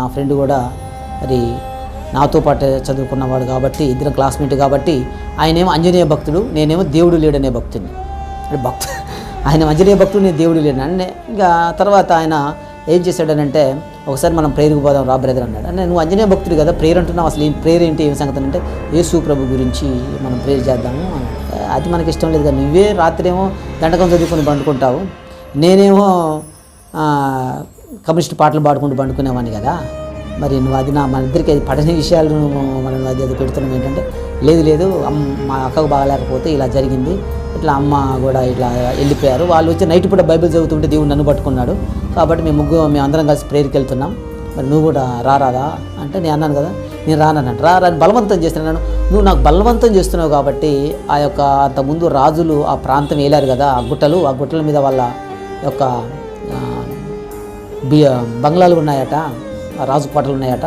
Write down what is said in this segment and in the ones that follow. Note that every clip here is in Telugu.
నా ఫ్రెండ్ కూడా మరి నాతో పాటు చదువుకున్నవాడు కాబట్టి ఇద్దరు క్లాస్మేట్ కాబట్టి ఆయనేమో ఆంజనేయ భక్తుడు నేనేమో దేవుడు లేడనే భక్తుడిని. అంటే భక్తు ఆయన ఆంజనేయ భక్తుడు నేను దేవుడు లేడు అంటే ఇంకా తర్వాత ఆయన ఏం చేశాడనంటే ఒకసారి మనం ప్రేయర్కి పోదాం రా బ్రదర్ అన్నాడు. అంటే నువ్వు అంజనేయ భక్తుడు కదా ప్రేయర్ అంటున్నావు అసలు ఏం ప్రేయర్ ఏంటి ఏం సంగతి అంటే యేసు ప్రభు గురించి మనం ప్రేయర్ చేద్దాము అది మనకి ఇష్టం లేదు కదా నువ్వే రాత్రి ఏమో దండకం చదువుకొని పండుకుంటావు. నేనేమో కమ్యూనిస్ట్ పాటలు పాడుకుంటూ పండుకునేవాడిని కదా. మరి నువ్వు అది నా మన ఇద్దరికి అది పడని విషయాలు మనం అది అది పెడుతున్నాం ఏంటంటే లేదు లేదు అమ్మ మా అక్కకు బాగలేకపోతే ఇలా జరిగింది. ఇట్లా అమ్మ కూడా ఇట్లా వెళ్ళిపోయారు. వాళ్ళు వచ్చి నైట్ పూట బైబిల్ చదువుతుంటే దేవుడు నన్ను పట్టుకున్నాడు. కాబట్టి మేము ముగ్గురు మేము అందరం కలిసి ప్రేయర్కి వెళ్తున్నాం. మరి నువ్వు కూడా రారాదా అంటే నేను అన్నాను కదా నేను రానన్నాను రా రాని బలవంతం చేస్తున్నాను నువ్వు నాకు బలవంతం చేస్తున్నావు కాబట్టి ఆ యొక్క అంతకుముందు రాజులు ఆ ప్రాంతం వేలారు కదా ఆ గుట్టలు ఆ గుట్టల మీద వాళ్ళ యొక్క ఆ, బంగ్లాలు ఉన్నాయట రాజు కోటలు ఉన్నాయట.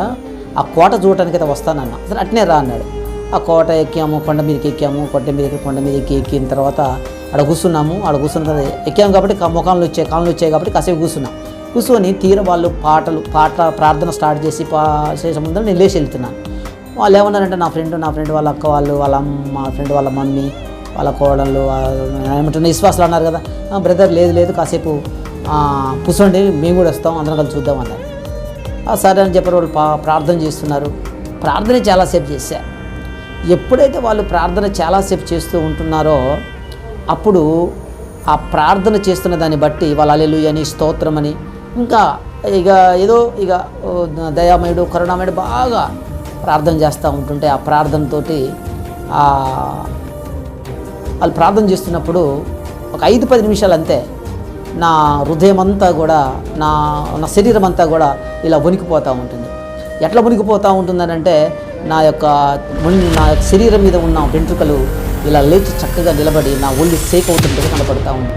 ఆ కోట చూడటానికి అయితే వస్తానన్న. అసలు అట్నే రా అన్నాడు. ఆ కోట ఎక్కాము కొండ మీదకి ఎక్కాము కొండ మీద కొండ మీద ఎక్కి ఎక్కిన తర్వాత ఆడ కూర్చున్నాము. ఆడ కూర్చున్న తర్వాత ఎక్కాము కాబట్టి ముఖంలో వచ్చాయి కాళ్ళు వచ్చాయి కాబట్టి కాసేపు కూర్చున్నాం. కూర్చొని తీర వాళ్ళు పాటలు పాట ప్రార్థన స్టార్ట్ చేసి పా చేసే ముందర నేను లేచి వెళ్తున్నాను. వాళ్ళు ఏమన్నారంటే నా ఫ్రెండ్ నా ఫ్రెండ్ వాళ్ళ అక్క వాళ్ళు వాళ్ళ అమ్మ మా ఫ్రెండ్ వాళ్ళ మమ్మీ వాళ్ళ కోడళ్ళు ఏమంటున్న విశ్వాసాలు అన్నారు కదా. బ్రదర్ లేదు లేదు కాసేపు కూర్చోండి మేము కూడా వస్తాం అందరం కలిసి చూద్దాం అన్నారు. సరే అని చెప్పారు వాళ్ళు ప్రార్థన చేస్తున్నారు. ప్రార్థన చాలాసేపు చేశా. ఎప్పుడైతే వాళ్ళు ప్రార్థన చాలాసేపు చేస్తూ ఉంటున్నారో అప్పుడు ఆ ప్రార్థన చేస్తున్న దాన్ని బట్టి వాళ్ళ అలెలు అని స్తోత్రం అని ఇంకా ఇక ఏదో ఇక దయామయుడు కరుణామయుడు బాగా ప్రార్థన చేస్తూ ఉంటుంటే ఆ ప్రార్థనతోటి వాళ్ళు ప్రార్థన చేస్తున్నప్పుడు ఒక ఐదు పది నిమిషాలు అంతే. నా హృదయం అంతా కూడా నా నా శరీరం అంతా కూడా ఇలా వణికిపోతూ ఉంటుంది. ఎట్లా వణికిపోతూ ఉంటుందనంటే నా యొక్క నా యొక్క శరీరం మీద ఉన్న వెంట్రుకలు ఇలా లేచి చక్కగా నిలబడి నా ఒళ్ళు సేక్ అవుతుంటే కనపడతా ఉంది.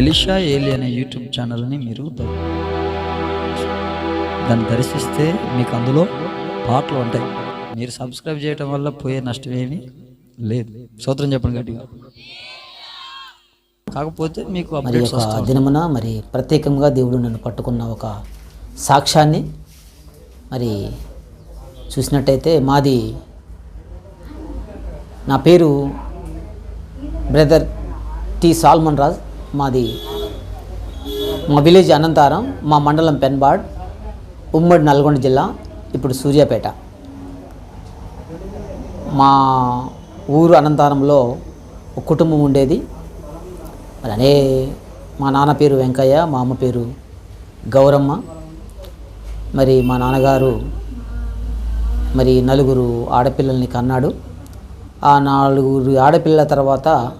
ఎలిషా ఏలి అనే యూట్యూబ్ ఛానల్ని మీరు దాన్ని దర్శిస్తే మీకు అందులో పాటలు ఉంటాయి. మీరు సబ్స్క్రైబ్ చేయటం వల్ల పోయే నష్టం ఏమీ లేదు. సూత్రం చెప్పండి గట్టిగా. కాకపోతే మీకు మరి వస్తాయి దినమున మరి ప్రత్యేకంగా దేవుడు నన్ను పట్టుకున్న ఒక సాక్ష్యాన్ని మరి చూసినట్టయితే మాది నా పేరు బ్రదర్ టి సాల్మన్ రాజ్. మాది మా విలేజ్ అనంతారం మా మండలం పెన్బాడ్ ఉమ్మడి నల్గొండ జిల్లా ఇప్పుడు సూర్యాపేట. మా ఊరు అనంతారంలో ఒక కుటుంబం ఉండేది. అలానే మా నాన్న పేరు వెంకయ్య మా అమ్మ పేరు గౌరమ్మ. మరి మా నాన్నగారు మరి నలుగురు ఆడపిల్లల్ని కన్నాడు. ఆ నలుగురు ఆడపిల్లల తర్వాత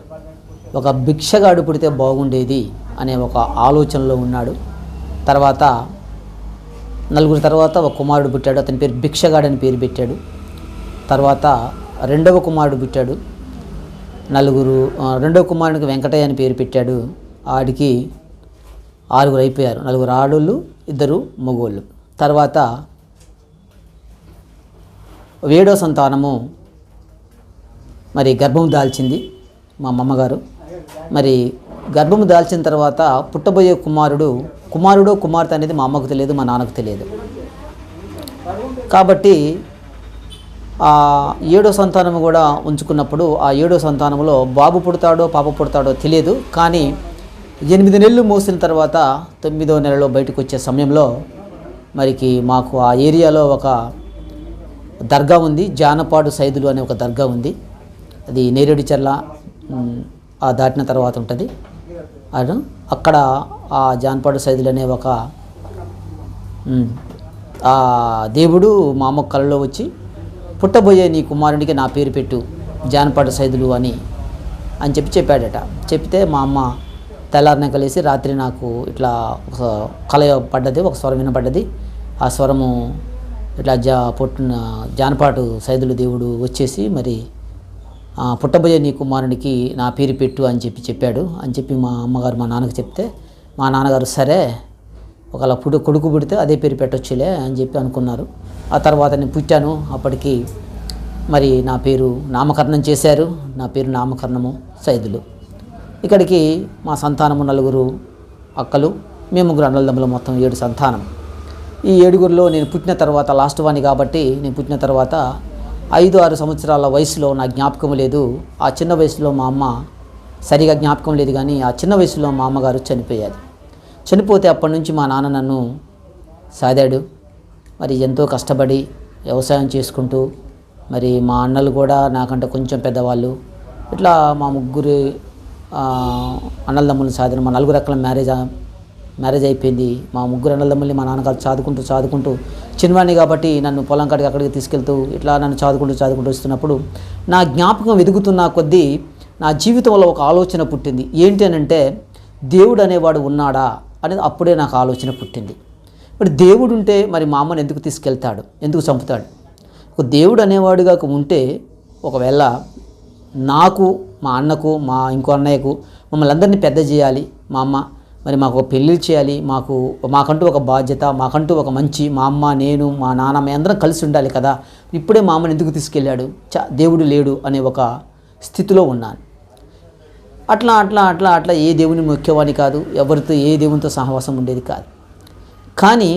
ఒక భిక్షగాడు పుడితే బాగుండేది అనే ఒక ఆలోచనలో ఉన్నాడు. తర్వాత నలుగురు తర్వాత ఒక కుమారుడు పుట్టాడు. అతని పేరు భిక్షగాడు అని పేరు పెట్టాడు. తర్వాత రెండవ కుమారుడు పుట్టాడు. నలుగురు రెండో కుమారునికి వెంకటయ్య అని పేరు పెట్టాడు. ఆడికి ఆరుగురు అయిపోయారు. నలుగురు ఆడోళ్ళు ఇద్దరు మగోళ్ళు. తర్వాత ఏడో సంతానము మరి గర్భం దాల్చింది మా అమ్మగారు. మరి గర్భము దాల్చిన తర్వాత పుట్టబోయే కుమారుడు కుమారుడో కుమార్తె అనేది మా అమ్మకు తెలియదు మా నాన్నకు తెలియదు. కాబట్టి ఆ ఏడో సంతానం కూడా ఉంచుకున్నప్పుడు ఆ ఏడో సంతానంలో బాబు పుడతాడో పాప పుడతాడో తెలియదు. కానీ ఎనిమిది నెలలు మోసిన తర్వాత తొమ్మిదో నెలలో బయటకు వచ్చే సమయంలో మరికి మాకు ఆ ఏరియాలో ఒక దర్గా ఉంది. జానపాడు సైదులు అనే ఒక దర్గా ఉంది. అది నేరేడుచర్ల చెర్ల ఆ దాటిన తర్వాత ఉంటుంది. అను అక్కడ ఆ జానపాడు సైదులు అనే ఒక ఆ దేవుడు మా అమ్మ కలలో వచ్చి పుట్టబోయే నీ కుమారునికి నా పేరు పెట్టు జానపద సైదులు అని అని చెప్పి చెప్పాడట. చెప్తే మా అమ్మ తెల్లారిన కలిసి రాత్రి నాకు ఇట్లా ఒక కల పడ్డది ఒక స్వరం వినపడ్డది. ఆ స్వరము ఇట్లా జా పుట్టిన జానపాటు సైదులు దేవుడు వచ్చేసి మరి పుట్టబోయే నీ కుమారునికి నా పేరు పెట్టు అని చెప్పి చెప్పాడు. అని చెప్పి మా అమ్మగారు మా నాన్నకు చెప్తే మా నాన్నగారు సరే ఒకవేళ పుడు కొడుకు పుడితే అదే పేరు పెట్టొచ్చులే అని చెప్పి అనుకున్నారు. ఆ తర్వాత నేను పుట్టాను. అప్పటికి మరి నా పేరు నామకరణం చేశారు. నా పేరు నామకరణము సైదులు. ఇక్కడికి మా సంతానము నలుగురు అక్కలు. మేము ముగ్గురు అన్నదమ్ములు మొత్తం ఏడు సంతానం. ఈ ఏడుగురిలో నేను పుట్టిన తర్వాత లాస్ట్ వాణి కాబట్టి నేను పుట్టిన తర్వాత ఐదు ఆరు సంవత్సరాల వయసులో నా జ్ఞాపకం లేదు. ఆ చిన్న వయసులో మా అమ్మ సరిగా జ్ఞాపకం లేదు కానీ ఆ చిన్న వయసులో మా అమ్మగారు చనిపోయారు. చనిపోతే అప్పటి నుంచి మా నాన్న నన్ను సాదాడు. మరి ఎంతో కష్టపడి వ్యవసాయం చేసుకుంటూ మరి మా అన్నలు కూడా నాకంటే కొంచెం పెద్దవాళ్ళు. ఇట్లా మా ముగ్గురు ఆ, అన్నలదమ్ములు సాధిన మా నలుగురు అక్కల మ్యారేజ్ మ్యారేజ్ అయిపోయింది. మా ముగ్గురు అన్నదమ్ముల్ని మా నాన్నగారు చదువుకుంటూ చదువుకుంటూ చిన్నవాడిని కాబట్టి నన్ను పొలం కాడికి అక్కడికి తీసుకెళ్తూ ఇట్లా నన్ను చదువుకుంటూ చదువుకుంటూ వస్తున్నప్పుడు నా జ్ఞాపకం ఎదుగుతున్న కొద్దీ నా జీవితంలో ఒక ఆలోచన పుట్టింది. ఏంటి అని అంటే దేవుడు అనేవాడు ఉన్నాడా? అనేది అప్పుడే నాకు ఆలోచన పుట్టింది. మరి దేవుడు ఉంటే మరి మా అమ్మని ఎందుకు తీసుకెళ్తాడు? ఎందుకు చంపుతాడు? ఒక దేవుడు అనేవాడు కాక ఉంటే ఒకవేళ నాకు మా అన్నకు మా ఇంకో అన్నయ్యకు మమ్మల్ని అందరినీ పెద్ద చేయాలి మా అమ్మ. మరి మాకు ఒక పెళ్ళిళ్ళు చేయాలి మాకు మాకంటూ ఒక బాధ్యత మాకంటూ ఒక మంచి మా అమ్మ నేను మా నాన్న మీ అందరం కలిసి ఉండాలి కదా. ఇప్పుడే మా అమ్మని ఎందుకు తీసుకెళ్ళాడు? చ దేవుడు లేడు అనే ఒక స్థితిలో ఉన్నాను. అట్లా అట్లా అట్లా అట్లా ఏ దేవుని ముఖ్యవాణి కాదు ఎవరితో ఏ దేవునితో సహవాసం ఉండేది కాదు. కానీ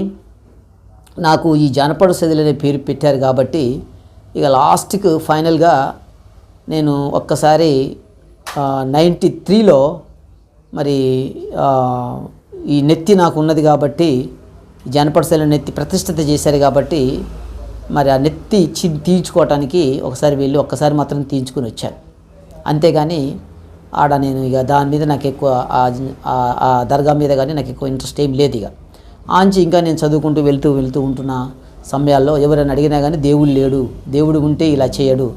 నాకు ఈ జానపద శైలి అనే పేరు పెట్టారు కాబట్టి ఇక లాస్ట్కు ఫైనల్గా నేను ఒక్కసారి నైంటీ త్రీలో మరి ఈ నెత్తి నాకు ఉన్నది కాబట్టి జానపద శైలి నెత్తి ప్రతిష్ఠిత చేశారు కాబట్టి మరి ఆ నెత్తి చి తీయించుకోవటానికి ఒకసారి వెళ్ళి ఒక్కసారి మాత్రం తీయించుకొని వచ్చాను. అంతేగాని ఆడ నేను ఇక దాని మీద నాకు ఎక్కువ ఆ- దర్గా మీద కానీ నాకు ఎక్కువ ఇంట్రెస్ట్ ఏం లేదు ఇక. ఆంచి ఇంకా నేను చదువుకుంటూ వెళ్తూ వెళ్తూ ఉంటున్న. సమయాల్లో ఎవరైనా అడిగినా కానీ దేవుడు లేడు దేవుడు ఉంటే ఇలా చేయడు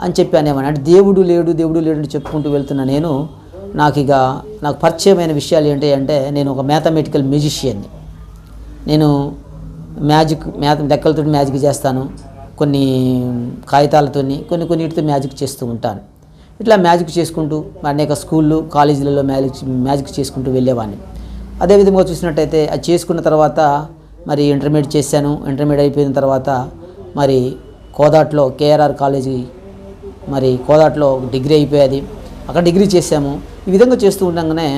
అని చెప్పానేమని అంటే దేవుడు లేడు దేవుడు లేడు అని చెప్పుకుంటూ వెళ్తున్న నేను నాకు ఇక నాకు పరిచయమైన విషయాలు ఏంటి అంటే నేను ఒక మ్యాథమెటికల్ మ్యూజిషియన్ని నేను మ్యాజిక్ మ్యాథ్ లెక్కలతో మ్యాజిక్ చేస్తాను. కొన్ని కాగితాలతోని కొన్ని కొన్నిటితో మ్యాజిక్ చేస్తూ ఉంటాను. ఇట్లా మ్యాజిక్ చేసుకుంటూ అనేక స్కూళ్ళు కాలేజీలలో మ్యాజిక్ మ్యాజిక్ చేసుకుంటూ వెళ్ళేవాడిని. అదేవిధంగా చూసినట్టయితే అది చేసుకున్న తర్వాత మరి ఇంటర్మీడియట్ చేశాను. ఇంటర్మీడియట్ అయిపోయిన తర్వాత మరి కోదాట్లో కేఆర్ఆర్ కాలేజీ మరి కోదాట్లో డిగ్రీ అయిపోయేది. అక్కడ డిగ్రీ చేశాము. ఈ విధంగా చేస్తూ ఉండగానే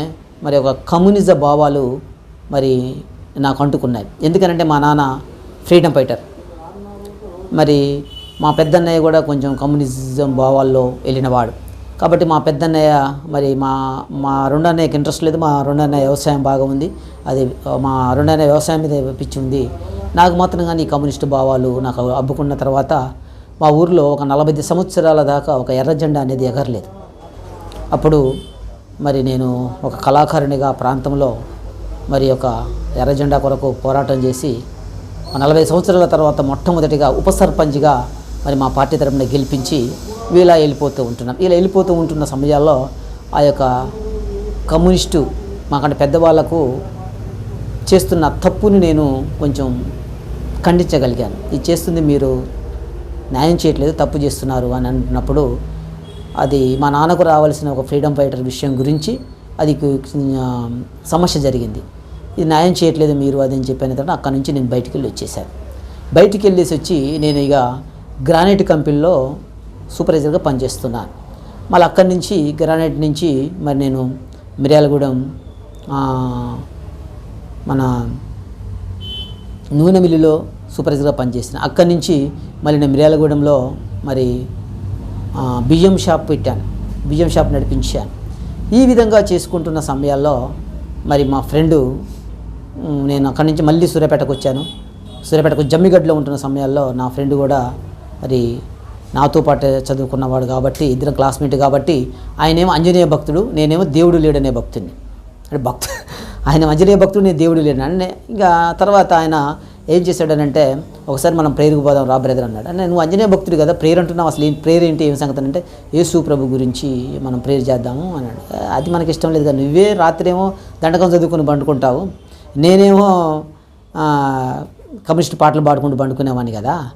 మరి ఒక కమ్యూనిజ భావాలు మరి నాకు అంటుకున్నాయి. ఎందుకనంటే మా నాన్న ఫ్రీడమ్ ఫైటర్. మరి మా పెద్దన్నయ్య కూడా కొంచెం కమ్యూనిజం భావాల్లో వెళ్ళినవాడు. కాబట్టి మా పెద్దన్నయ్య మరి మా మా రెండన్నయ్యకి ఇంట్రెస్ట్ లేదు. మా రెండన్నయ్య వ్యవసాయం బాగా ఉంది. అది మా రెండన్నయ్య వ్యవసాయం మీద పిచ్చి ఉంది. నాకు మాత్రం కానీ ఈ కమ్యూనిస్ట్ భావాలు నాకు అబ్బుకున్న తర్వాత మా ఊర్లో ఒక నలభై సంవత్సరాల దాకా ఒక ఎర్ర జెండా అనేది ఎగరలేదు. అప్పుడు మరి నేను ఒక కళాకారునిగా ప్రాంతంలో మరి ఒక ఎర్ర జెండా కొరకు పోరాటం చేసి నలభై సంవత్సరాల తర్వాత మొట్టమొదటిగా ఉప సర్పంచ్గా మరి మా పార్టీ తరపున గెలిపించి ఇలా వెళ్ళిపోతూ ఉంటున్నాం. ఇలా వెళ్ళిపోతూ ఉంటున్న సమయాల్లో ఆ యొక్క కమ్యూనిస్టు మాకంటే పెద్దవాళ్ళకు చేస్తున్న తప్పుని నేను కొంచెం ఖండించగలిగాను. ఇది చేస్తుంది మీరు న్యాయం చేయట్లేదు తప్పు చేస్తున్నారు అని అంటున్నప్పుడు అది మా నాన్నకు రావాల్సిన ఒక ఫ్రీడమ్ ఫైటర్ విషయం గురించి అది సమస్య జరిగింది. ఇది న్యాయం చేయట్లేదు మీరు అది అని చెప్పిన తర్వాత అక్కడి నుంచి నేను బయటికి వెళ్ళి వచ్చేసాను. బయటికి వెళ్ళేసి వచ్చి నేను ఇక గ్రానైట్ కంపెనీలో సూపర్వైజర్గా పనిచేస్తున్నాను. మళ్ళీ అక్కడి నుంచి గ్రానైట్ నుంచి మరి నేను మిర్యాలగూడెం మన నూనె మిల్లులో సూపర్వైజర్గా పనిచేసిన అక్కడి నుంచి మళ్ళీ నేను మిర్యాలగూడెంలో మరి బియ్యం షాప్ పెట్టాను. బియ్యం షాప్ నడిపించాను. ఈ విధంగా చేసుకుంటున్న సమయాల్లో మరి మా ఫ్రెండు నేను అక్కడి నుంచి మళ్ళీ సూర్యాపేటకు వచ్చాను సూర్యాపేటకు జమ్మిగడ్డలో ఉంటున్న సమయాల్లో నా ఫ్రెండ్ కూడా మరి నాతో పాటు చదువుకున్నవాడు కాబట్టి ఇద్దరం క్లాస్మేట్ కాబట్టి ఆయనేమో ఆంజనేయ భక్తుడు నేనేమో దేవుడు లేడనే భక్తుడిని. అంటే భక్తు ఆయన ఆంజనేయ భక్తుడు నేను దేవుడు లేడు అంటే ఇంకా తర్వాత ఆయన ఏం చేశాడనంటే ఒకసారి మనం ప్రేయర్కి పోదాం రా బ్రదర్ అన్నాడు. అంటే నువ్వు ఆంజనేయ భక్తుడు కదా ప్రేయర్ అంటున్నావు అసలు ఏం ప్రేయర్ ఏంటి ఏం సంగతి అంటే యేసు ప్రభు గురించి మనం ప్రేయర్ చేద్దాము అన్నాడు. అది మనకి ఇష్టం లేదు కదా. నువ్వే రాత్రి ఏమో దండకం చదువుకొని పండుకుంటావు. నేనేమో కమ్యూనిస్ట్ పాటలు పాడుకుంటూ పండుకునేవాడిని కదా.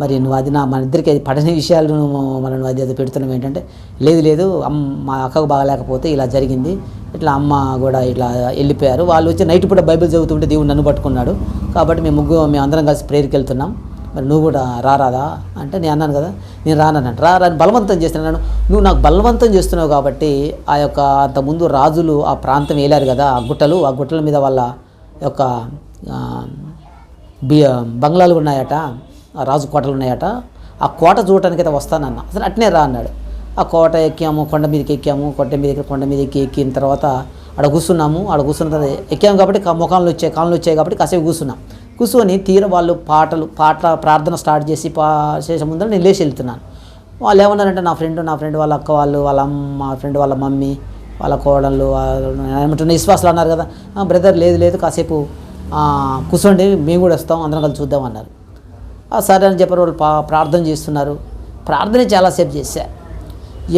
మరి నువ్వు అది నా మన ఇద్దరికి అది పడని విషయాలు నువ్వు మనం అది అది పెడుతున్నావు ఏంటంటే లేదు లేదు అమ్మ మా అక్కకు బాగలేకపోతే ఇలా జరిగింది. ఇట్లా అమ్మ కూడా ఇట్లా వెళ్ళిపోయారు. వాళ్ళు వచ్చి నైట్ పూట బైబిల్ చదువుతుంటే దేవుడు నన్ను పట్టుకున్నాడు. కాబట్టి మేము ముగ్గురు మేము అందరం కలిసి ప్రేయర్కి వెళ్తున్నాం. మరి నువ్వు కూడా రారాదా అంటే నేను అన్నాను కదా నేను రానన్నాను రా రాని బలవంతం చేస్తున్నాను నువ్వు నాకు బలవంతం చేస్తున్నావు కాబట్టి ఆ యొక్క అంతకుముందు రాజులు ఆ ప్రాంతం వేలారు కదా ఆ గుట్టలు ఆ గుట్టల మీద వాళ్ళ యొక్క బి బంగ్లాలు ఉన్నాయట. రాజు కోటలు ఉన్నాయట. ఆ కోట చూడటానికి అయితే వస్తానన్న. అసలు అట్నే రా అన్నాడు. ఆ కోట ఎక్కాము కొండ మీదకి ఎక్కాము కొండ మీద కొండ మీద ఎక్కి ఎక్కిన తర్వాత ఆడ కూర్చున్నాము. ఆడ కూర్చున్న తర్వాత ఎక్కాము కాబట్టి కా- ముఖాలు వచ్చాయి కాళ్ళు వచ్చాయి కాబట్టి కాసేపు కూర్చున్నాం. కూర్చొని తీర వాళ్ళు పాటలు పాట ప్రార్థన స్టార్ట్ చేసి పా చేసే ముందర నేను లేచి వెళ్తున్నాను. వాళ్ళు ఏమన్నారంటే నా ఫ్రెండ్ నా ఫ్రెండ్ వాళ్ళ అక్క వాళ్ళు వాళ్ళ అమ్మ మా ఫ్రెండ్ వాళ్ళ మమ్మీ వాళ్ళ కోడళ్ళు వాళ్ళు ఏమంటున్న విశ్వాసాలు అన్నారు కదా. బ్రదర్ లేదు లేదు కాసేపు కూర్చోండి మేము కూడా వస్తాం అందరం కలిసి చూద్దాం అన్నారు. సరే అని చెప్పారు వాళ్ళు ప్రార్థన చేస్తున్నారు. ప్రార్థన చాలాసేపు చేశా.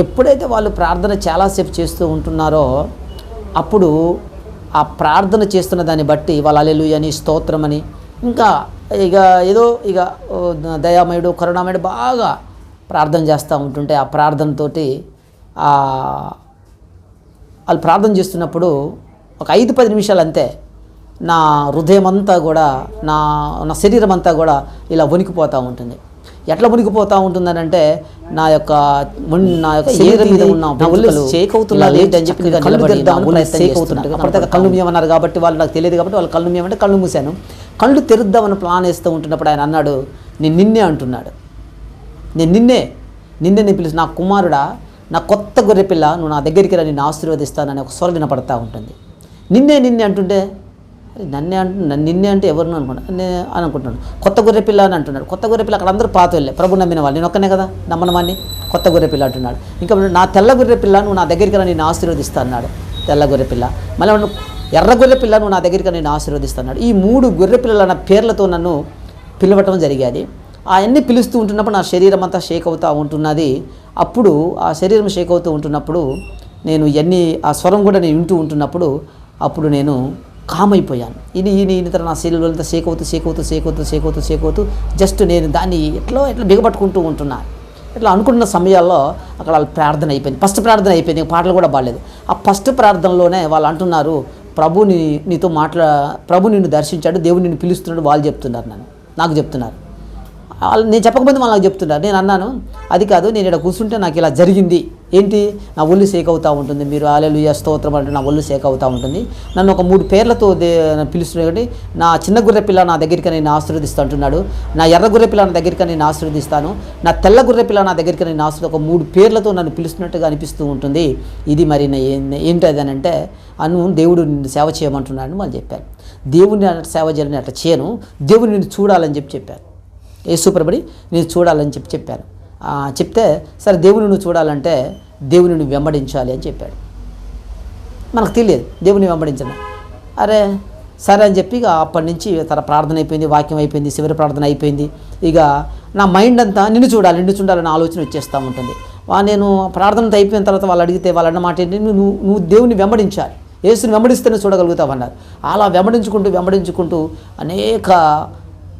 ఎప్పుడైతే వాళ్ళు ప్రార్థన చాలాసేపు చేస్తూ ఉంటున్నారో అప్పుడు ఆ ప్రార్థన చేస్తున్న దాన్ని బట్టి వాళ్ళ అలెలు అని స్తోత్రం అని ఇంకా ఇక ఏదో ఇక దయామయుడు కరుణామయుడు బాగా ప్రార్థన చేస్తూ ఉంటుంటే ఆ ప్రార్థనతోటి వాళ్ళు ప్రార్థన చేస్తున్నప్పుడు ఒక ఐదు పది నిమిషాలు అంతే. నా హృదయం అంతా కూడా నా నా శరీరం అంతా కూడా ఇలా వణికిపోతూ ఉంటుంది. ఎట్లా వణికిపోతూ ఉంటుందని అంటే నా యొక్క నా యొక్క శరీరం మీద ఉన్న షేక్ అని చెప్పి కళ్ళు షేక్ అప్పటిదాకా మూయమన్నారు కాబట్టి వాళ్ళు నాకు తెలియదు కాబట్టి వాళ్ళు కళ్ళు మూయమంటే కళ్ళు మూసాను కళ్ళు తెరుద్దామని ప్లాన్ వేస్తూ ఉంటున్నప్పుడు ఆయన అన్నాడు నేను నిన్నే అంటున్నాడు. నేను నిన్నే నిన్నే నేను పిలిచి నా కుమారుడా నా కొత్త గొర్రె పిల్ల నువ్వు నా దగ్గరికి రా నిన్ను ఆశీర్వదిస్తానని ఒక స్వరం వినపడతా ఉంటుంది. నిన్నే నిన్నే అంటుంటే నన్నే అంటు నిన్నే అంటే ఎవరిని అనుకున్నా నేను అని అనుకుంటున్నాను కొత్త గొర్రె పిల్ల అని అంటున్నాడు. కొత్త గొర్రె పిల్ల అక్కడ అందరూ పాత వెళ్ళే. ప్రభు నమ్మిన వాళ్ళు. నేను ఒక్కనే కదా? నమ్మనమాన్ని కొత్త గొర్రె పిల్ల అంటున్నాడు. ఇంకా నా తెల్ల గొర్రె పిల్ల నువ్వు నా దగ్గరికి రా నేను ఆశీర్వదిస్తా అన్నాడు. తెల్ల గొర్రె పిల్ల. మళ్ళీ ఎర్ర గొర్రె పిల్ల నువ్వు నా దగ్గరికి నేను ఆశీర్వదిస్తా అన్నాడు. ఈ మూడు గొర్రె పిల్లల నా పేర్లతో నన్ను పిలవటం జరిగేది. అవన్నీ పిలుస్తూ ఉంటున్నప్పుడు నా శరీరం అంతా షేక్ అవుతూ ఉంటున్నది. అప్పుడు ఆ శరీరం షేక్ అవుతూ ఉంటున్నప్పుడు నేను ఇవన్నీ ఆ స్వరం కూడా నేను వింటూ ఉంటున్నప్పుడు అప్పుడు నేను కామైపోయాను. ఇది ఈయన ఈయన తర్వాత నా శరీరం అంతా షేక్ అవుతూ షేక్ అవుతూ షేక్ అవుతూ షేక్ అవుతూ షేక్ అవుతూ జస్ట్ నేను దాన్ని ఎట్లా ఎట్లా బిగపట్టుకుంటూ ఉంటున్నాను ఇట్లా అనుకుంటున్న సమయాల్లో అక్కడ వాళ్ళ ప్రార్థన అయిపోయింది. ఫస్ట్ ప్రార్థన అయిపోయింది. పాటలు కూడా బాగాలేదు ఆ ఫస్ట్ ప్రార్థనలోనే వాళ్ళు అంటున్నారు ప్రభు నీ నీతో మాట్లా ప్రభు నిన్ను దర్శించాడు దేవుడు నిన్ను పిలుస్తున్నాడు వాళ్ళు చెప్తున్నారు నన్ను. నాకు చెప్తున్నారు. వాళ్ళు నేను చెప్పకముందు వాళ్ళు నాకు చెప్తున్నారు. నేను అన్నాను అది కాదు నేను ఇక్కడ కూర్చుంటే నాకు ఇలా జరిగింది. ఏంటి? నా ఒళ్ళు సేక్ అవుతూ ఉంటుంది. మీరు ఆలెలు స్తోత్రం అంటే నా ఒళ్ళు సేక్ అవుతూ ఉంటుంది. నన్ను ఒక మూడు పేర్లతో దే పిలుస్తున్నాడు నా చిన్న గుర్రె పిల్ల నా దగ్గరికి నేను ఆశీర్వదిస్తా అంటున్నాడు. నా ఎర్ర గుర్రె పిల్ల నా దగ్గరికి నేను ఆశీర్వదిస్తాను. నా తెల్ల గుర్రె పిల్ల నా దగ్గరికి నేను ఆశీర్వది ఒక మూడు పేర్లతో నన్ను పిలుస్తున్నట్టుగా అనిపిస్తూ ఉంటుంది. ఇది మరి నా ఏంటి అది అని అంటే అను దేవుడు నిన్ను సేవ చేయమంటున్నాడని వాళ్ళు చెప్పారు. దేవుడిని అట్లా సేవ చేయాలని అట్లా చేయను. దేవుడు నిన్ను చూడాలని చెప్పి చెప్పారు. యేసుప్రభుని నేను చూడాలని చెప్పి చెప్పాను చెప్తే సరే దేవుని నువ్వు చూడాలంటే దేవుని వెంబడించాలి అని చెప్పాడు. మనకు తెలియదు దేవుని వెంబడించడం. అరే సరే అని చెప్పి ఇక అప్పటి నుంచి తన ప్రార్థన అయిపోయింది వాక్యం అయిపోయింది శివరి ప్రార్థన అయిపోయింది. ఇక నా మైండ్ అంతా నిన్ను చూడాలి నిన్ను చూడాలని ఆలోచన వచ్చేస్తూ ఉంటుంది. వా నేను ప్రార్థనతో అయిపోయిన తర్వాత వాళ్ళు అడిగితే వాళ్ళు అన్న మాట ఏంటి? నువ్వు నువ్వు దేవుని వెంబడించాలి. యేసుని వెంబడిస్తేనే చూడగలుగుతావు అన్నారు. అలా వెంబడించుకుంటూ వెంబడించుకుంటూ అనేక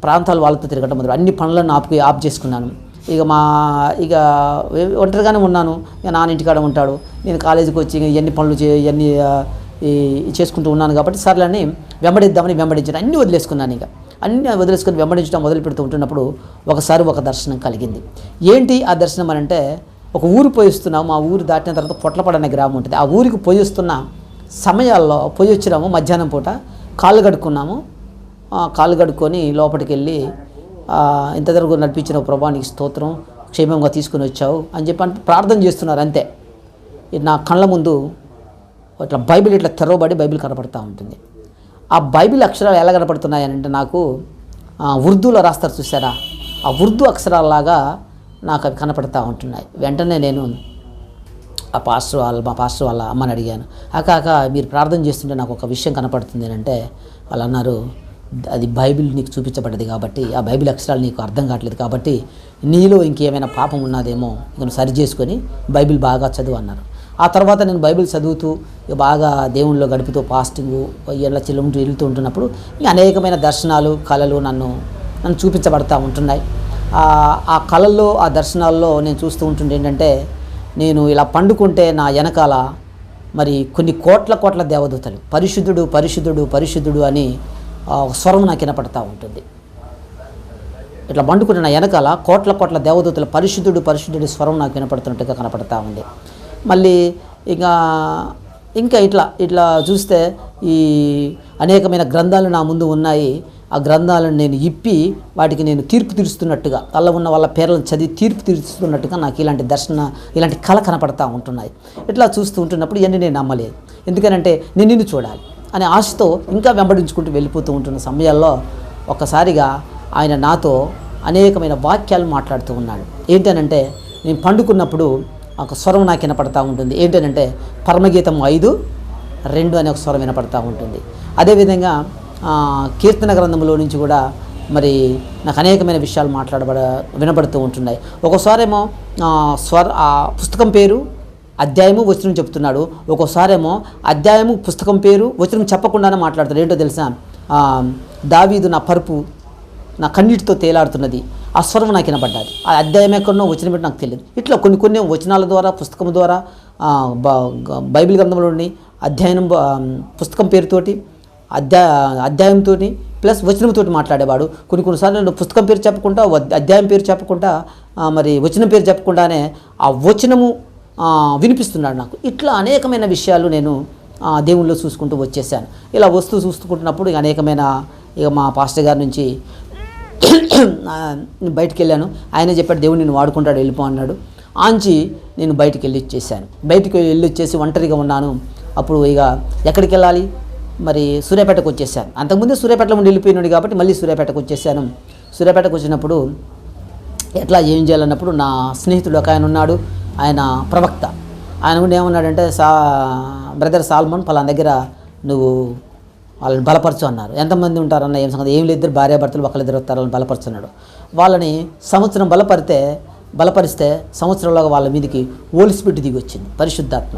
ప్రాంతాలు వాళ్ళతో తిరగటం మొదలు అన్ని పనులను ఆపు ఆపు చేసుకున్నాను ఇక మా ఇక ఒంటరిగానే ఉన్నాను. ఇక నాన్న ఇంటికాడ ఉంటాడు. నేను కాలేజీకి వచ్చి ఎన్ని పనులు చే ఇవన్నీ ఈ చేసుకుంటూ ఉన్నాను కాబట్టి సర్లని వెంబడిద్దామని వెంబడించాను. అన్నీ వదిలేసుకున్నాను ఇక. అన్నీ వదిలేసుకొని వెంబడించడం మొదలు పెడుతూ ఉంటున్నప్పుడు ఒకసారి ఒక దర్శనం కలిగింది. ఏంటి ఆ దర్శనం అని అంటే ఒక ఊరు పోయిస్తున్నాము. మా ఊరు దాటిన తర్వాత పొట్లపడ అనే గ్రామం ఉంటుంది. ఆ ఊరికి పోయిస్తున్న సమయాల్లో పోయి వచ్చినాము మధ్యాహ్నం పూట. కాళ్ళు కడుక్కున్నాము. కాళ్ళు కడుక్కొని లోపలికి వెళ్ళి ఇంత దగ్గర నడిపించిన ప్రభానికి స్తోత్రం క్షేమంగా తీసుకుని వచ్చావు అని చెప్పి అంటే ప్రార్థన చేస్తున్నారు అంతే. నా కళ్ళ ముందు ఇట్లా బైబిల్ ఇట్లా తెరవబడి బైబిల్ కనపడుతూ ఉంటుంది. ఆ బైబిల్ అక్షరాలు ఎలా కనపడుతున్నాయనంటే నాకు ఉర్దూలో రాస్తారు చూసారా ఆ ఉర్దూ అక్షరాలలాగా నాకు అవి కనపడుతూ ఉంటున్నాయి. వెంటనే నేను ఆ పాస్టర్ వాళ్ళ మా పాస్టర్ వాళ్ళ అమ్మని అడిగాను. అక్క అక్క మీరు ప్రార్థన చేస్తుంటే నాకు ఒక విషయం కనపడుతుంది అంటే వాళ్ళు అన్నారు అది బైబిల్ నీకు చూపించబడ్డది కాబట్టి ఆ బైబిల్ అక్షరాలు నీకు అర్థం కావట్లేదు కాబట్టి నీలో ఇంకేమైనా పాపం ఉన్నదేమో నేను సరి చేసుకొని బైబిల్ బాగా చదువు అన్నారు. ఆ తర్వాత నేను బైబిల్ చదువుతూ బాగా దేవుళ్ళలో గడుపుతూ ఫాస్టింగ్ ఇలా చిల్లుంటూ వెళ్తూ ఉంటున్నప్పుడు అనేకమైన దర్శనాలు కళలు నన్ను నన్ను చూపించబడతా ఉంటున్నాయి. ఆ- కళల్లో ఆ దర్శనాల్లో నేను చూస్తూ ఉంటుండే ఏంటంటే నేను ఇలా పండుకుంటే నా వెనకాల మరి కొన్ని కోట్ల కోట్ల దేవదూతలు పరిశుద్ధుడు పరిశుద్ధుడు పరిశుద్ధుడు అని స్వరం నాకు వినపడతా ఉంటుంది. ఇట్లా పండుకున్న నా వెనకాల కోట్ల కోట్ల దేవదూతల పరిశుద్ధుడు పరిశుద్ధుడి స్వరం నాకు వినపడుతున్నట్టుగా కనపడతా ఉంది. మళ్ళీ ఇంకా ఇంకా ఇట్లా ఇట్లా చూస్తే ఈ అనేకమైన గ్రంథాలు నా ముందు ఉన్నాయి. ఆ గ్రంథాలను నేను ఇప్పి వాటికి నేను తీర్పు తీరుస్తున్నట్టుగా అలా ఉన్న వాళ్ళ పేర్లను చదివి తీర్పు తీరుస్తున్నట్టుగా నాకు ఇలాంటి దర్శన ఇలాంటి కళ కనపడతా ఉంటున్నాయి. ఇట్లా చూస్తూ ఉంటున్నప్పుడు ఇవన్నీ నేను నమ్మలేదు. ఎందుకనంటే నేను నిన్ను చూడాలి. అనే ఆశతో ఇంకా వెంబడించుకుంటూ వెళ్ళిపోతూ ఉంటున్న సమయాల్లో ఒక్కసారిగా ఆయన నాతో అనేకమైన వాక్యాలు మాట్లాడుతూ ఉన్నాడు. ఏంటనంటే నేను పండుకున్నప్పుడు ఒక స్వరం నాకు వినపడతా ఉంటుంది. ఏంటనంటే పరమగీతం ఐదు రెండు అనే ఒక స్వరం వినపడతా ఉంటుంది. అదేవిధంగా కీర్తన గ్రంథంలో నుంచి కూడా మరి నాకు అనేకమైన విషయాలు మాట్లాడబడ వినపడుతూ ఉంటున్నాయి. ఒకసారేమో స్వర ఆ పుస్తకం పేరు అధ్యాయము వచనం చెప్తున్నాడు. ఒక్కోసారేమో అధ్యాయము పుస్తకం పేరు వచనం చెప్పకుండానే మాట్లాడతాడు. ఏంటో తెలుసా? దావీదు నా పరుపు నా కన్నీటితో తేలాడుతున్నది. ఆ స్వరం నాకు వినబడ్డాది. ఆ అధ్యాయం ఎక్కడనో వచనం పెట్టి నాకు తెలియదు. ఇట్లా కొన్ని కొన్ని వచనాల ద్వారా పుస్తకం ద్వారా బైబిల్ గ్రంథంలోని అధ్యయనం పుస్తకం పేరుతోటి అధ్యా అధ్యాయంతో ప్లస్ వచనంతో మాట్లాడేవాడు. కొన్ని కొన్నిసార్లు నేను పుస్తకం పేరు చెప్పకుండా అధ్యాయం పేరు చెప్పకుండా మరి వచనం పేరు చెప్పకుండానే ఆ వచనము వినిపిస్తున్నాడు నాకు. ఇట్లా అనేకమైన విషయాలు నేను దేవుళ్ళు చూసుకుంటూ వచ్చేసాను. ఇలా వస్తూ చూసుకుంటున్నప్పుడు ఇక అనేకమైన ఇక మా పాస్టర్ గారి నుంచి నేను బయటికి వెళ్ళాను. ఆయన చెప్పాడు దేవుడు నేను వాడుకుంటాడు వెళ్ళిపో అన్నాడు. ఆంచి నేను బయటికి వెళ్ళి వచ్చేసాను. బయటికి వెళ్ళి వచ్చేసి ఒంటరిగా ఉన్నాను. అప్పుడు ఇక ఎక్కడికి వెళ్ళాలి? మరి సూర్యాపేటకు వచ్చేసాను. అంతకుముందే సూర్యాపేటలో ఉండి వెళ్ళిపోయినాడు కాబట్టి మళ్ళీ సూర్యాపేటకు వచ్చేసాను. సూర్యాపేటకు వచ్చినప్పుడు ఎట్లా ఏం చేయాలన్నప్పుడు నా స్నేహితుడు ఒక ఆయన ఉన్నాడు. ఆయన ప్రవక్త. ఆయన కూడా ఏమన్నాడంటే సా బ్రదర్ సాల్మన్ ఫలానా దగ్గర నువ్వు వాళ్ళని బలపరచు అన్నారు. ఎంతమంది ఉంటారన్న ఏం సంగతి? ఏం లేదు భార్యాభర్తలు ఒకళ్ళిద్దరు వస్తారు వాళ్ళని బలపరుచున్నాడు. వాళ్ళని సంవత్సరం బలపరితే బలపరిస్తే సంవత్సరంలోగా వాళ్ళ మీదకి ఓలిసిపెట్టి దిగి వచ్చింది పరిశుద్ధాత్మ.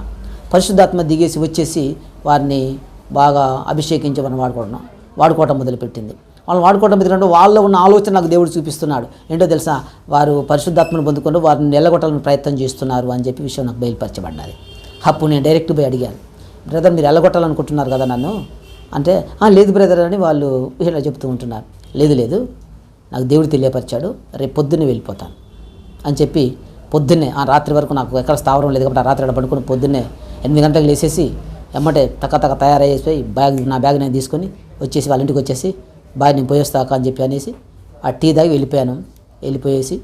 పరిశుద్ధాత్మ దిగేసి వచ్చేసి వారిని బాగా అభిషేకించమని వాడుకోవడం వాడుకోవటం మొదలుపెట్టింది. వాళ్ళు వాడుకోవడం ఎందుకంటే వాళ్ళలో ఉన్న ఆలోచన నాకు దేవుడు చూపిస్తున్నాడు. ఏంటో తెలుసా? వారు పరిశుద్ధాత్మను పొందుకుంటూ వారిని నిలగొట్టాలని ప్రయత్నం చేస్తున్నారు అని చెప్పి విషయం నాకు బయలుపరచబడ్డది అప్పుడు నేను డైరెక్ట్ పోయి అడిగాను. బ్రదర్ మీరు ఎల్లగొట్టాలనుకుంటున్నారు కదా నన్ను? అంటే లేదు బ్రదర్ అని వాళ్ళు ఇలా చెప్తూ ఉంటున్నారు. లేదు లేదు నాకు దేవుడు తెలియపరిచాడు. రేపు పొద్దున్నే వెళ్ళిపోతాను. అని చెప్పి పొద్దున్నే ఆ రాత్రి వరకు నాకు ఎక్కడ స్థావరం లేదు కాబట్టి ఆ రాత్రి అక్కడ పడుకుని పొద్దున్నే ఎనిమిది గంటలకు లేచేసి ఎమ్మటే తక్క తక్క తయారయ్యేసిపోయి బ్యాగ్ నా బ్యాగ్ నేను తీసుకొని వచ్చేసి వాళ్ళ ఇంటికి వచ్చేసి బాయ్ నేను పోయేస్తాక అని చెప్పి అనేసి ఆ టీ తాగి వెళ్ళిపోయాను. వెళ్ళిపోయేసి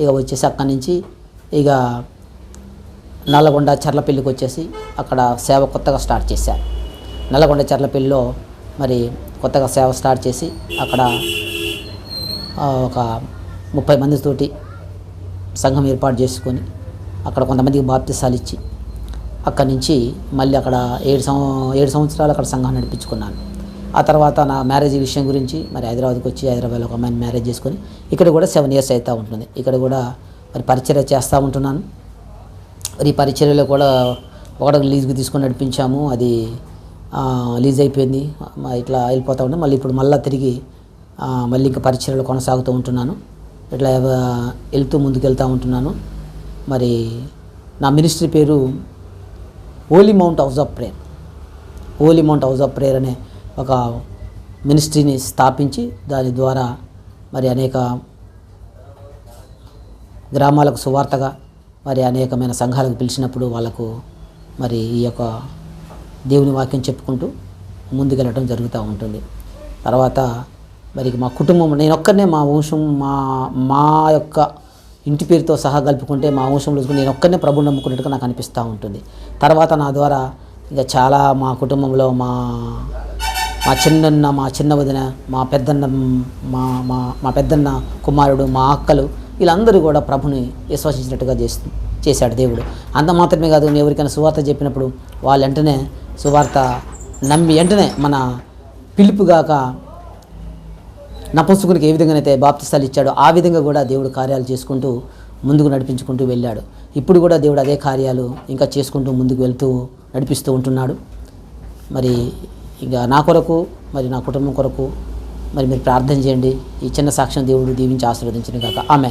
ఇక వచ్చేసి అక్కడి నుంచి ఇక నల్లగొండ చర్లపల్లికి వచ్చేసి అక్కడ సేవ కొత్తగా స్టార్ట్ చేశాను నల్లగొండ చర్లపల్లిలో మరి కొత్తగా సేవ స్టార్ట్ చేసి అక్కడ ఒక ముప్పై మందితోటి సంఘం ఏర్పాటు చేసుకొని అక్కడ కొంతమందికి బాప్తిసాలు ఇచ్చి అక్కడి నుంచి మళ్ళీ అక్కడ ఏడు సంవ ఏడు సంవత్సరాలు అక్కడ సంఘం నడిపించుకున్నాను. ఆ తర్వాత నా మ్యారేజ్ విషయం గురించి మరి హైదరాబాద్కి వచ్చి హైదరాబాద్లో ఒక అమ్మాయిని మ్యారేజ్ చేసుకొని ఇక్కడ కూడా సెవెన్ ఇయర్స్ అవుతూ ఉంటుంది. ఇక్కడ కూడా మరి పరిచర్య చేస్తూ ఉంటున్నాను. మరి ఈ పరిచర్యలో కూడా ఒకటి లీజుకి తీసుకొని నడిపించాము. అది లీజ్ అయిపోయింది. ఇట్లా వెళ్ళిపోతూ ఉంటే మళ్ళీ ఇప్పుడు మళ్ళీ తిరిగి మళ్ళీ ఇంకా పరిచర్యలు కొనసాగుతూ ఉంటున్నాను. ఇట్లా వెళ్తూ ముందుకు వెళ్తూ ఉంటున్నాను. మరి నా మినిస్ట్రీ పేరు holy mount house of prayer. Holy mount house of prayer అనే ఒక మినిస్ట్రీని స్థాపించి దాని ద్వారా మరి అనేక గ్రామాలకు సువార్తగా మరి అనేకమైన సంఘాలకు పిలిచినప్పుడు వాళ్ళకు మరి ఈ యొక్క దేవుని వాక్యం చెప్పుకుంటూ ముందుకెళ్ళటం జరుగుతూ ఉంటుంది. తర్వాత మరి మా కుటుంబం నేను ఒక్కనే మా వంశం మా మా యొక్క ఇంటి పేరుతో సహా కలుపుకుంటే మా వంశంలో చూసుకుంటే నేను ఒక్కనే ప్రభు నమ్ముకున్నట్టుగా నాకు అనిపిస్తూ ఉంటుంది. తర్వాత నా ద్వారా ఇంకా చాలా మా కుటుంబంలో మా మా చిన్నన్న మా చిన్న వదిన మా పెద్దన్న మా మా మా పెద్దన్న కుమారుడు మా అక్కలు వీళ్ళందరూ కూడా ప్రభుని విశ్వసించినట్టుగా చేస్తు చేశాడు దేవుడు. అంత మాత్రమే కాదు నేను ఎవరికైనా సువార్త చెప్పినప్పుడు వాళ్ళు వెంటనే సువార్త నమ్మి వెంటనే మన పిలుపుగాక నపంసుకునికి ఏ విధంగానైతే బాప్తిస్తాలు ఇచ్చాడో ఆ విధంగా కూడా దేవుడు కార్యాలు చేసుకుంటూ ముందుకు నడిపించుకుంటూ వెళ్ళాడు. ఇప్పుడు కూడా దేవుడు అదే కార్యాలు ఇంకా చేసుకుంటూ ముందుకు వెళ్తూ నడిపిస్తూ ఉంటున్నాడు. మరి ఇక నా కొరకు మరి నా కుటుంబం కొరకు మరి మీరు ప్రార్థన చేయండి. ఈ చిన్న సాక్ష్యం దేవుడు దీవించి ఆశీర్వదించిన కాక ఆమె